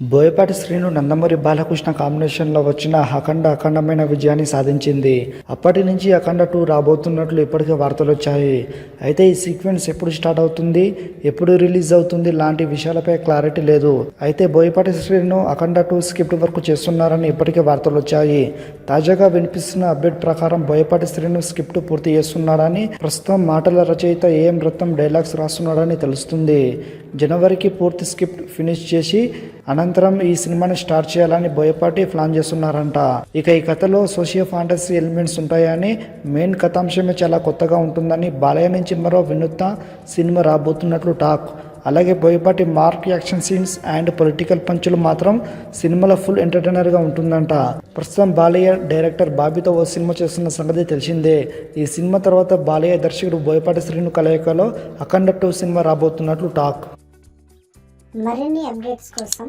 బోయపాటి శ్రీను నందమూరి బాలకృష్ణ కాంబినేషన్లో వచ్చిన అఖండ అఖండమైన విజయాన్ని సాధించింది. అప్పటి నుంచి అఖండ టూ రాబోతున్నట్లు ఇప్పటికే వార్తలు వచ్చాయి. అయితే ఈ సీక్వెన్స్ ఎప్పుడు స్టార్ట్ అవుతుంది? ఎప్పుడు రిలీజ్ అవుతుంది? లాంటి విషయాలపై క్లారిటీ లేదు. అయితే Boyapati Srinu Akhanda two script work చేస్తున్నారని ఇప్పటికే వార్తలు వచ్చాయి. తాజాగా వినిపిస్తున్న అప్డేట్ ప్రకారం బోయపాటి శ్రీను స్క్రిప్ట్ పూర్తి చేస్తున్నాడని ప్రస్తుతం మాటల రచయిత ఏఎం రత్నం డైలాగ్స్ రాస్తున్నాడని తెలుస్తుంది. జనవరికి పూర్తి స్క్రిప్ట్ ఫినిష్ చేసి అనంతరం ఈ సినిమాని స్టార్ట్ చేయాలని బోయపాటి ప్లాన్ చేస్తున్నారంట. ఇక ఈ కథలో సోషియో ఫాంటసీ ఎలిమెంట్స్ ఉంటాయని మెయిన్ కథాంశమే చాలా కొత్తగా ఉంటుందని బాలయ్య నుంచి మరో వినూత్న సినిమా రాబోతున్నట్లు టాక్. అలాగే Boyapati mark action scenes and political పంచులు మాత్రం సినిమాలో ఫుల్ ఎంటర్టైనర్గా ఉంటుందంట. ప్రస్తుతం బాలయ్య డైరెక్టర్ బాబీతో ఓ సినిమా చేస్తున్న సంగతి తెలిసిందే. ఈ సినిమా తర్వాత బాలయ్య దర్శకుడు బోయపాటి శ్రీను కలయికలో అఖండ టూ సినిమా రాబోతున్నట్లు టాక్. మరిన్ని అప్డేట్స్ కోసం